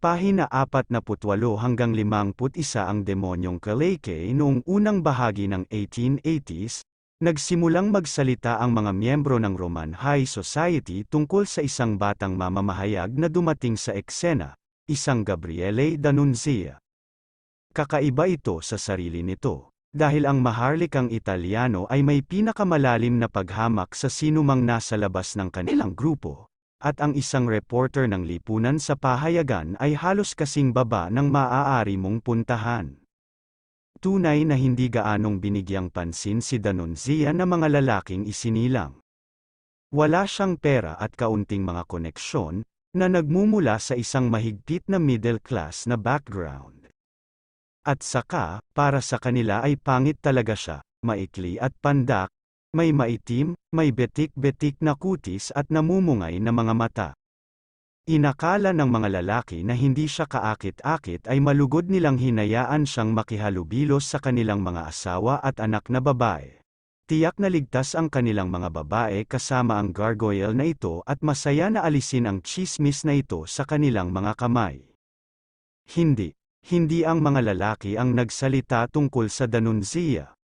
Pahina 48 hanggang 51 ang demonyong Kaleke noong unang bahagi ng 1880s, nagsimulang magsalita ang mga miyembro ng Roman High Society tungkol sa isang batang mamamahayag na dumating sa eksena, isang Gabriele D'Annunzia. Kakaiba ito sa sarili nito, dahil ang maharlikang Italiano ay may pinakamalalim na paghamak sa sinumang nasa labas ng kanilang grupo, at ang isang reporter ng lipunan sa pahayagan ay halos kasing baba ng maaari mong puntahan. Tunay na hindi gaanong binigyang pansin si Danunzia na mga lalaking isinilang. Wala siyang pera at kaunting mga koneksyon, na nagmumula sa isang mahigpit na middle class na background. At saka, para sa kanila ay pangit talaga siya, maikli at pandak, may maitim, may betik-betik na kutis at namumungay na mga mata. Inakala ng mga lalaki na hindi siya kaakit-akit ay malugod nilang hinayaan siyang makihalubilos sa kanilang mga asawa at anak na babae. Tiyak na ligtas ang kanilang mga babae kasama ang gargoyle na ito at masaya na alisin ang chismis na ito sa kanilang mga kamay. Hindi, hindi ang mga lalaki ang nagsalita tungkol sa Danunzia.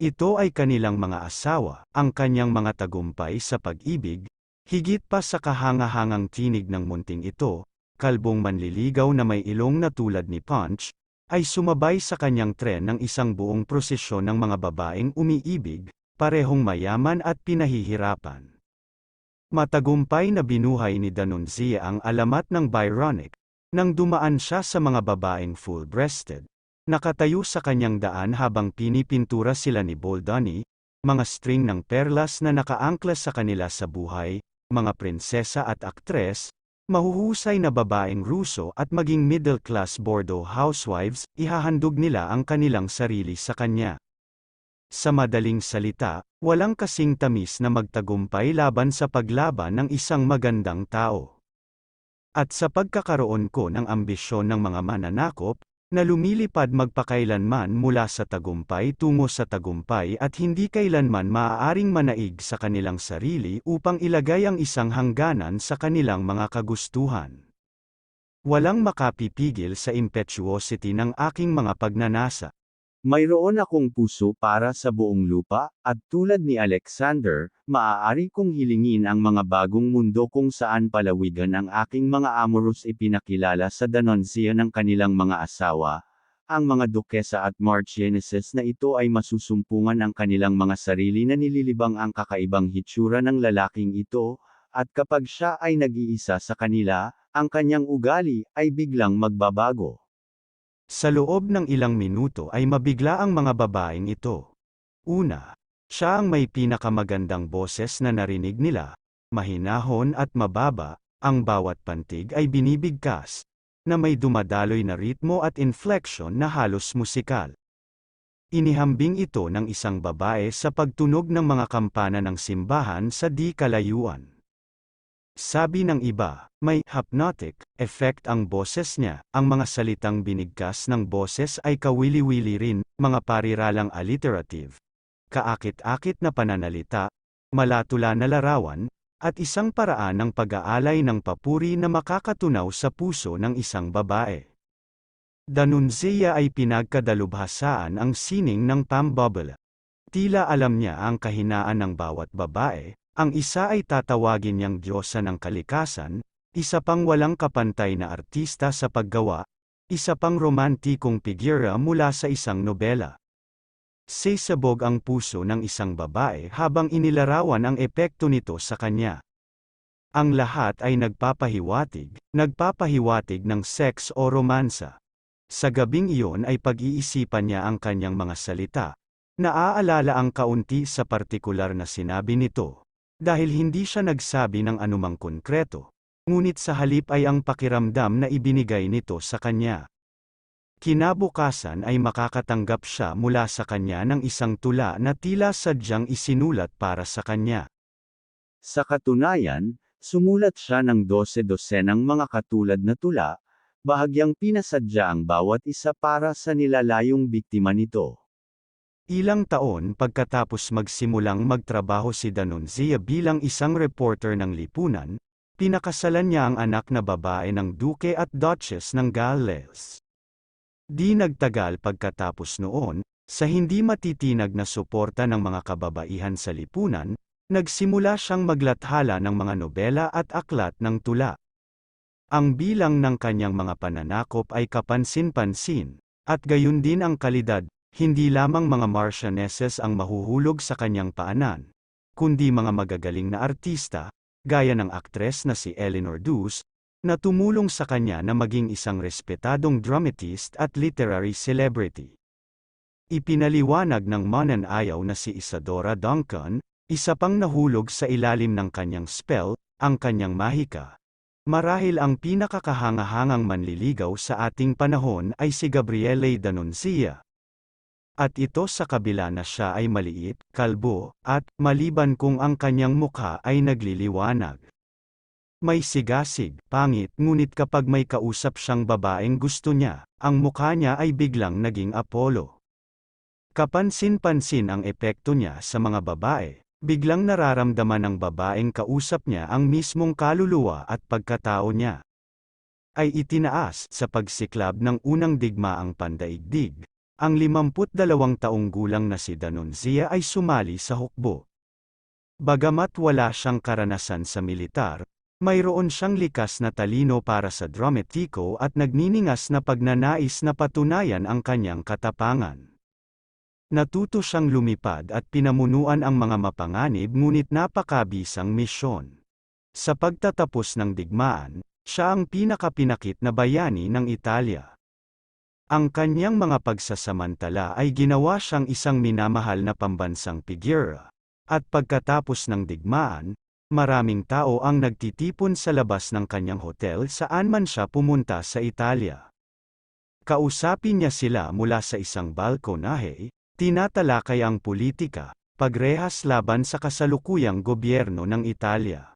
Ito ay kanilang mga asawa, ang kanyang mga tagumpay sa pag-ibig, higit pa sa kahangahangang tinig ng munting ito, kalbong manliligaw na may ilong na tulad ni Punch, ay sumabay sa kanyang tren ng isang buong prosesyon ng mga babaeng umiibig, parehong mayaman at pinahihirapan. Matagumpay na binuhay ni Danunzia ang alamat ng Byronic, nang dumaan siya sa mga babaeng full-breasted, Nakatayo sa kanyang daan habang pinipintura sila ni Boldani, mga string ng perlas na nakaangklas sa kanila sa buhay, mga prinsesa at aktres, mahuhusay na babaeng Ruso at maging middle-class Bordeaux housewives, ihahandog nila ang kanilang sarili sa kanya. Sa madaling salita, walang kasing tamis na magtagumpay laban sa paglaban ng isang magandang tao. At sa pagkakaroon ko ng ambisyon ng mga mananakop, na lumilipad magpakailanman mula sa tagumpay tungo sa tagumpay at hindi kailanman maaaring manaig sa kanilang sarili upang ilagay ang isang hangganan sa kanilang mga kagustuhan. Walang makapipigil sa impetuosity ng aking mga pagnanasa. Mayroon akong puso para sa buong lupa, at tulad ni Alexander, maaari kong hilingin ang mga bagong mundo kung saan palawigan ang aking mga amorous ipinakilala sa danonsiya ng kanilang mga asawa. Ang mga dukesa at marchionesses na ito ay masusumpungan ang kanilang mga sarili na nililibang ang kakaibang hitsura ng lalaking ito, at kapag siya ay nag-iisa sa kanila, ang kanyang ugali ay biglang magbabago. Sa loob ng ilang minuto ay mabigla ang mga babaeng ito. Una, siya ang may pinakamagandang boses na narinig nila, mahinahon at mababa, ang bawat pantig ay binibigkas, na may dumadaloy na ritmo at inflection na halos musikal. Inihambing ito ng isang babae sa pagtunog ng mga kampana ng simbahan sa di kalayuan. Sabi ng iba, may hypnotic effect ang boses niya. Ang mga salitang binigkas ng boses ay kawili-wili rin, mga pariralang alliterative, kaakit-akit na pananalita, malatula na larawan, at isang paraan ng pag-aalay ng papuri na makakatunaw sa puso ng isang babae. Danunzia ay pinagkadalubhasaan ang sining ng pambubble. Tila alam niya ang kahinaan ng bawat babae, ang isa ay tatawagin niyang Diyosa ng Kalikasan, isa pang walang kapantay na artista sa paggawa, isa pang romantikong figura mula sa isang nobela. Sesabog ang puso ng isang babae habang inilarawan ang epekto nito sa kanya. Ang lahat ay nagpapahiwatig, nagpapahiwatig ng sex o romansa. Sa gabing iyon ay pag-iisipan niya ang kanyang mga salita. Naaalala ang kaunti sa partikular na sinabi nito, dahil hindi siya nagsabi ng anumang konkreto, ngunit sa halip ay ang pakiramdam na ibinigay nito sa kanya. Kinabukasan ay makakatanggap siya mula sa kanya ng isang tula na tila sadyang isinulat para sa kanya. Sa katunayan, sumulat siya ng dose-dosenang mga katulad na tula, bahagyang pinasadya ang bawat isa para sa nilalayong biktima nito. Ilang taon pagkatapos magsimulang magtrabaho si Danunzia bilang isang reporter ng lipunan, Pinakasalan niya ang anak na babae ng Duke at Duchess ng Galles. Di nagtagal pagkatapos noon, sa hindi matitinag na suporta ng mga kababaihan sa lipunan, nagsimula siyang maglathala ng mga nobela at aklat ng tula. Ang bilang ng kanyang mga pananakop ay kapansin-pansin, at gayon din ang kalidad, hindi lamang mga Marchionesses ang mahuhulog sa kanyang paanan, kundi mga magagaling na artista, gaya ng aktres na si Eleanor Duse, na tumulong sa kanya na maging isang respetadong dramatist at literary celebrity. Ipinaliwanag ng mananayaw na si Isadora Duncan, isa pang nahulog sa ilalim ng kanyang spell, ang kanyang mahika. Marahil ang pinakakahangahangang manliligaw sa ating panahon ay si Gabriele D'Annunzia. At ito sa kabila na siya ay maliit, kalbo, at maliban kung ang kanyang mukha ay nagliliwanag. May sigasig, pangit, ngunit kapag may kausap siyang babaeng gusto niya, ang mukha niya ay biglang naging Apollo. Kapansin-pansin ang epekto niya sa mga babae, biglang nararamdaman ng babaeng kausap niya ang mismong kaluluwa at pagkatao niya. Ay itinaas sa pagsiklab ng unang digmaang pandaigdig, ang 52 taong gulang na si Danunzia ay sumali sa hukbo. Bagamat wala siyang karanasan sa militar, mayroon siyang likas na talino para sa dramatiko at nagniningas na pagnanais na patunayan ang kanyang katapangan. Natuto siyang lumipad at pinamunuan ang mga mapanganib ngunit napakabisang misyon. Sa pagtatapos ng digmaan, siya ang pinakapinakit na bayani ng Italia. Ang kanyang mga pagsasamantala ay ginawa siyang isang minamahal na pambansang figura. At pagkatapos ng digmaan, maraming tao ang nagtitipon sa labas ng kanyang hotel saan man siya pumunta sa Italia. Kausapin niya sila mula sa isang balkonahe, Tinatalakay ang politika, pagrehas laban sa kasalukuyang gobyerno ng Italia.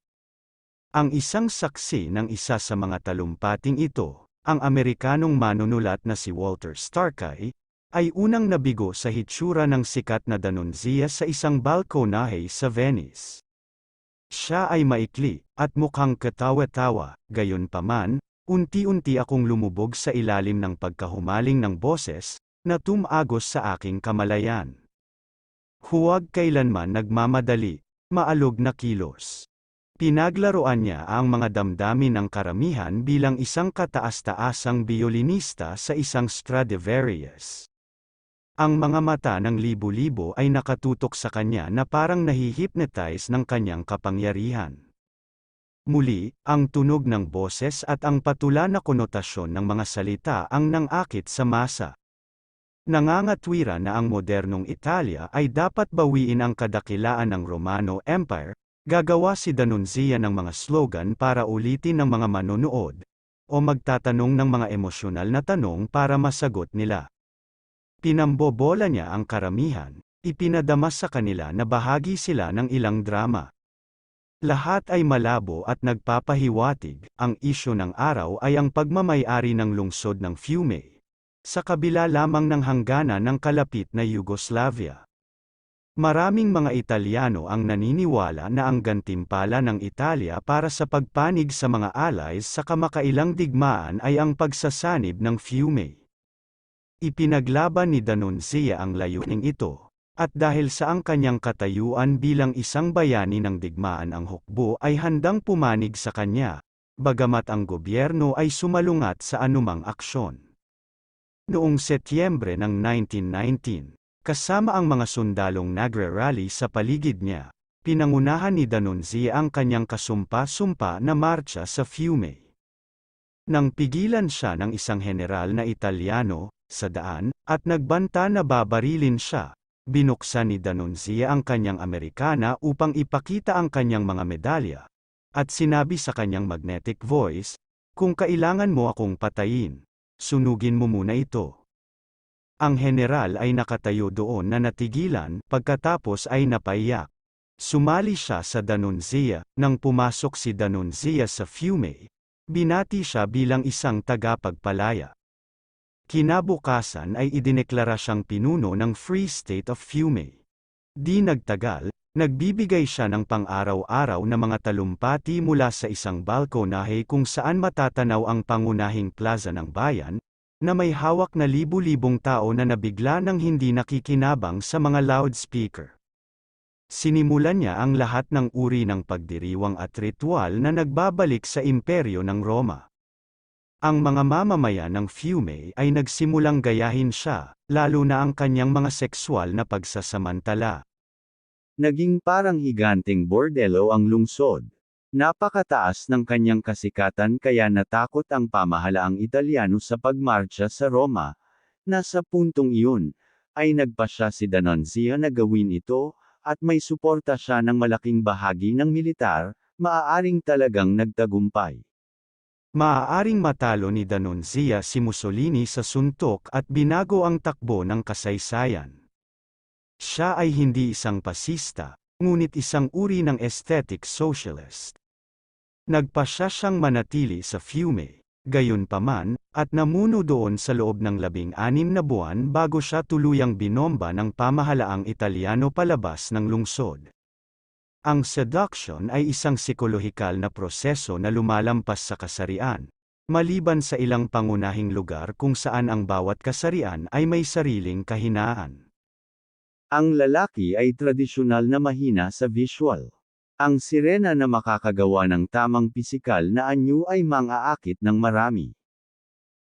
Ang isang saksi ng isa sa mga talumpating ito, ang Amerikanong manunulat na si Walter Starkey, ay unang nabigo sa hitsura ng sikat na Danunzia sa isang balkonahe sa Venice. Siya ay maikli, at mukhang katawa-tawa, gayon paman, unti-unti akong lumubog sa ilalim ng pagkahumaling ng boses, na tumagos sa aking kamalayan. Huwag kailanman nagmamadali, maalog na kilos. Pinaglaruan niya ang mga damdamin ng karamihan bilang isang kataas-taasang biolinista sa isang Stradivarius. Ang mga mata ng libo-libo ay nakatutok sa kanya na parang nahihipnotize ng kanyang kapangyarihan. Muli, ang tunog ng boses at ang patula na konotasyon ng mga salita ang nangakit sa masa. Nangangatwira na ang modernong Italia ay dapat bawiin ang kadakilaan ng Romano Empire, gagawa si Danunzia ng mga slogan para ulitin ng mga manonood, o magtatanong ng mga emosyonal na tanong para masagot nila. Pinambobola niya ang karamihan, ipinadama sa kanila na bahagi sila ng ilang drama. Lahat ay malabo at nagpapahiwatig, ang isyo ng araw ay ang pagmamayari ng lungsod ng Fiume sa kabila lamang ng hangganan ng kalapit na Yugoslavia. Maraming mga Italiano ang naniniwala na ang gantimpala ng Italia para sa pagpanig sa mga allies sa kamakailang digmaan ay ang pagsasanib ng Fiume. Ipinaglaban ni D'Annunzia ang layuning ito, at dahil sa ang kanyang katayuan bilang isang bayani ng digmaan ang hukbo ay handang pumanig sa kanya, bagamat ang gobyerno ay sumalungat sa anumang aksyon. Noong Setyembre ng 1919, kasama ang mga sundalong nagre-rally sa paligid niya, pinangunahan ni Danunzia ang kanyang kasumpa-sumpa na marcha sa Fiume. Nang pigilan siya ng isang general na Italiano, sa daan, at nagbanta na babarilin siya, binuksan ni Danunzia ang kanyang Amerikana upang ipakita ang kanyang mga medalya, at sinabi sa kanyang magnetic voice, kung kailangan mo akong patayin, sunugin mo muna ito. Ang general ay nakatayo doon na natigilan, pagkatapos ay napaiyak. Sumali siya sa Danunzia, nang pumasok si Danunzia sa Fiume, binati siya bilang isang tagapagpalaya. Kinabukasan ay idineklara siyang pinuno ng Free State of Fiume. Di nagtagal, Nagbibigay siya ng pang-araw-araw na mga talumpati mula sa isang balkonahe kung saan matatanaw ang pangunahing plaza ng bayan, na may hawak na libu-libong tao na nabigla ng hindi nakikinabang sa mga loudspeaker. Sinimulan niya ang lahat ng uri ng pagdiriwang at ritual na nagbabalik sa imperyo ng Roma. Ang mga mamamayan ng Fiume ay nagsimulang gayahin siya, lalo na ang kanyang mga sexual na pagsasamantala. Naging parang higanteng bordelo ang lungsod. Napakataas ng kanyang kasikatan kaya natakot ang pamahalaang Italiano sa pagmarcha sa Roma. Nasa puntong iyon, ay nagpasya si D'Annunzia na gawin ito, at may suporta siya ng malaking bahagi ng militar, maaaring talagang nagtagumpay. Maaaring matalo ni D'Annunzia si Mussolini sa suntok at binago ang takbo ng kasaysayan. Siya ay hindi isang pasista, ngunit isang uri ng aesthetic socialist. Nagpasya siyang manatili sa Fiume, gayunpaman, at namuno doon sa loob ng labing-anim na buwan bago siya tuluyang binomba ng pamahalaang Italiano palabas ng lungsod. Ang seduction ay isang psikolohikal na proseso na lumalampas sa kasarian, maliban sa ilang pangunahing lugar kung saan ang bawat kasarian ay may sariling kahinaan. Ang lalaki ay tradisyonal na mahina sa visual. Ang sirena na makakagawa ng tamang pisikal na anyo ay mang-aakit ng marami.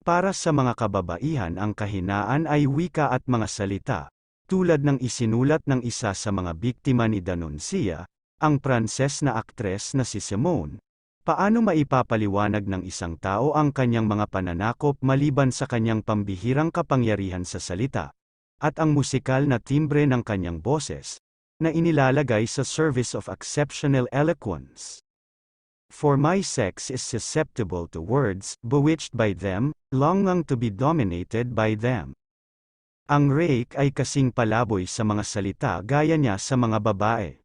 Para sa mga kababaihan ang kahinaan ay wika at mga salita, tulad ng isinulat ng isa sa mga biktima ni Danuncia, ang Pranses na aktres na si Simone. Paano maipapaliwanag ng isang tao ang kanyang mga pananakop maliban sa kanyang pambihirang kapangyarihan sa salita? at ang musikal na timbre ng kanyang boses, na inilalagay sa service of exceptional eloquence. For my sex is susceptible to words, bewitched by them, longing to be dominated by them. Ang rake ay kasing palaboy sa mga salita gaya niya sa mga babae.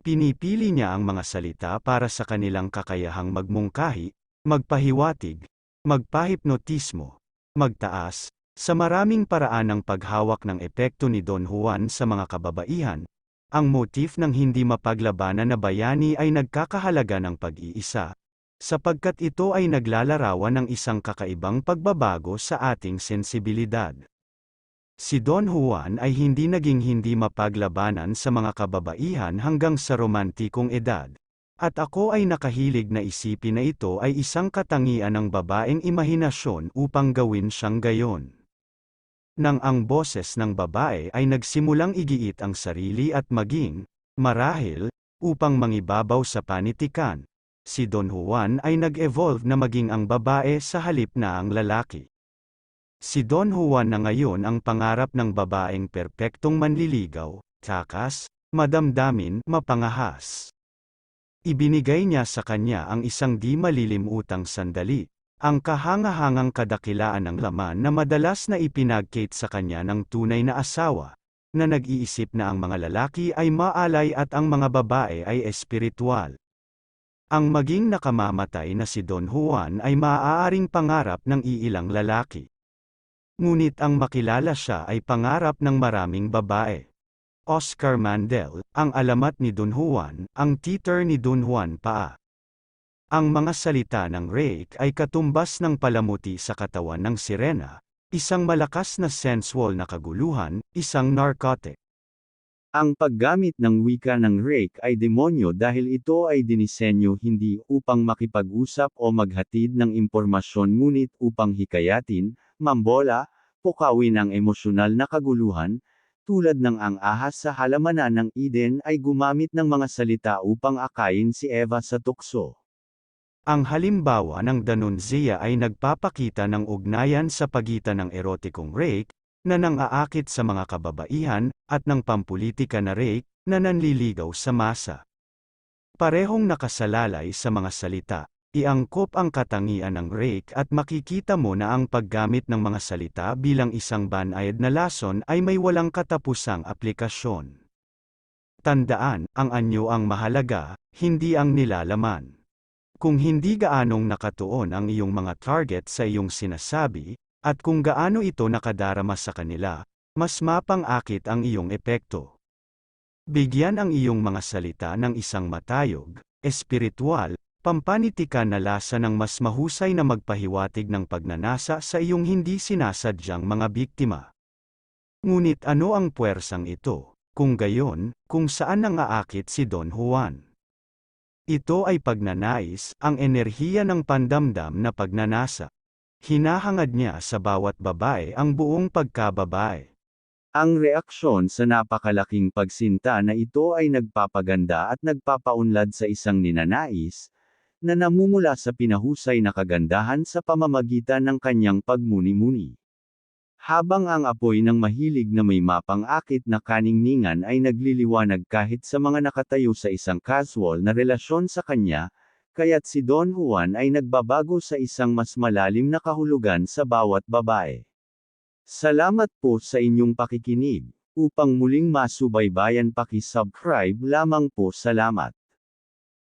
Pinipili niya ang mga salita para sa kanilang kakayahang magmungkahi, magpahiwatig, magpahipnotismo, magtaas, sa maraming paraan ng paghawak ng epekto ni Don Juan sa mga kababaihan, ang motif ng hindi mapaglabanan na bayani ay nagkakahalaga ng pag-iisa, sapagkat ito ay naglalarawan ng isang kakaibang pagbabago sa ating sensibilidad. Si Don Juan ay hindi naging hindi mapaglabanan sa mga kababaihan hanggang sa romantikong edad. At ako ay nakahilig na isipin na ito ay isang katangian ng babaeng imahinasyon upang gawin siyang gayon. Nang ang boses ng babae ay nagsimulang igiit ang sarili at maging, marahil, upang mangibabaw sa panitikan, si Don Juan ay nag-evolve na maging ang babae sa halip na ang lalaki. Si Don Juan na ngayon ang pangarap ng babaeng perpektong manliligaw, takas, madamdamin, mapangahas. Ibinigay niya sa kanya ang isang di malilimutang sandali, ang kahangahangang kadakilaan ng laman na madalas na ipinagkate sa kanya ng tunay na asawa, na nag-iisip na ang mga lalaki ay maalay at ang mga babae ay espiritual. Ang maging nakamamatay na si Don Juan ay maaaring pangarap ng iilang lalaki. Ngunit ang makilala siya ay pangarap ng maraming babae. Oscar Mandel, ang alamat ni Don Juan, ang teeter ni Don Juan Paa. Ang mga salita ng rake ay katumbas ng palamuti sa katawan ng sirena, isang malakas na sensual na kaguluhan, isang narcotic. Ang paggamit ng wika ng rake ay demonyo dahil ito ay dinisenyo hindi upang makipag-usap o maghatid ng impormasyon ngunit upang hikayatin, mambola, pukawin ang emosyonal na kaguluhan, tulad ng ang ahas sa halamanan ng Eden ay gumamit ng mga salita upang akayin si Eva sa tukso. Ang halimbawa ng Danunzia ay nagpapakita ng ugnayan sa pagitan ng erotikong rake, na nang-aakit sa mga kababaihan, at ng pampulitika na rake, na nanliligaw sa masa. Parehong nakasalalay sa mga salita, iangkop ang katangian ng rake at makikita mo na ang paggamit ng mga salita bilang isang banayad na lason ay may walang katapusang aplikasyon. Tandaan, ang anyo ang mahalaga, hindi ang nilalaman. Kung hindi gaanong nakatuon ang iyong mga target sa iyong sinasabi, at kung gaano ito nakadarama sa kanila, mas mapang-akit ang iyong epekto. Bigyan ang iyong mga salita ng isang matayog, espiritual, pampanitika na lasa ng mas mahusay na magpahiwatig ng pagnanasa sa iyong hindi sinasadyang mga biktima. Ngunit ano ang puwersang ito, kung gayon, kung saan nangaakit si Don Juan? Ito ay pagnanais, ang enerhiya ng pandamdam na pagnanasa. Hinahangad niya sa bawat babae ang buong pagkababae. Ang reaksyon sa napakalaking pagsinta na ito ay nagpapaganda at nagpapaunlad sa isang ninanais, na namumula sa pinahusay na kagandahan sa pamamagitan ng kanyang pagmuni-muni. Habang ang apoy ng mahilig na may mapang-akit na kaningningan ay nagliliwanag kahit sa mga nakatayo sa isang casual na relasyon sa kanya, kaya't si Don Juan ay nagbabago sa isang mas malalim na kahulugan sa bawat babae. Salamat po sa inyong pakikinig. Upang muling masubaybayan paki-subscribe lamang po salamat.